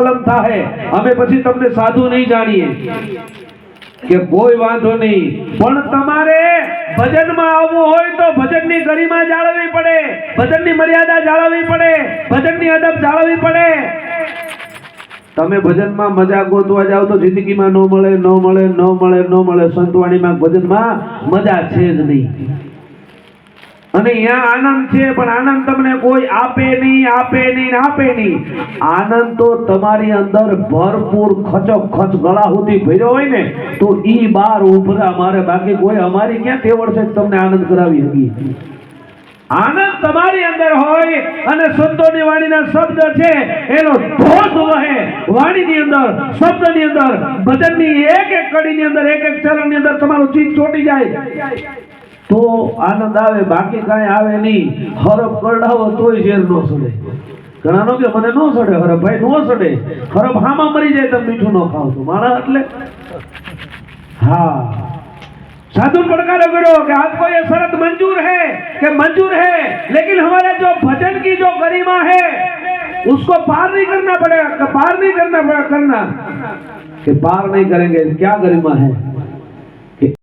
કલમ થાય અમે પછી તમને સાધુ નહીં જાણીએ. કે કોઈ વાંધો નહીં. પણ તમારે ભજનમાં આવવું હોય તો ભજનની ગરિમા જાળવવી પડે. ભજનની મર્યાદા જાળવવી પડે. ભજનની અદબ જાળવવી પડે. તમે ભજનમાં મજા ગોતવા જાવ તો જિંદગીમાં ન મળે ન મળે ન મળે ન મળે. સંતવાણીમાં ભજનમાં મજા છે જ નહીં. અને અહીંયા આનંદ છે, પણ આનંદ તમને કોઈ આપે નહીં આપે નહીં આપે નહીં. આનંદ તો તમારી અંદર ભરપૂર ખચો ખચ ગળા સુધી ભર્યો હોય ને, તો ઈ બાર ઉભરા મારે. બાકી કોઈ અમારી ક્યાં તેવડ છે તમને આનંદ કરાવી હતી આનંદ તમારી અંદર હોય અને સંતોની વાણીના શબ્દ છે, એનો ધોધ વહે. વાણીની અંદર, શબ્દની અંદર, ભજનની એક એક કડીની અંદર, એક એક ચરણની અંદર તમારું ચીજ ચોટી જાય. તો આનંદ આવે બાકી કાંઈ આવે નહીં હરફ કરડાવો તોય ઝેર નો સડે ઘણાનો કે મને નો સડે હરફ ભાઈ નો સડે હરફ હામાં મરી જાય તમે મીઠું ન ખાવ છો માણસ એટલે હા साधु पड़कारो करो कि आपको ये शरत मंजूर है कि मंजूर है लेकिन हमारा जो भजन की जो गरिमा है उसको पार नहीं करना पड़ेगा पार नहीं करना पड़ेगा करना कि पार नहीं करेंगे क्या गरिमा है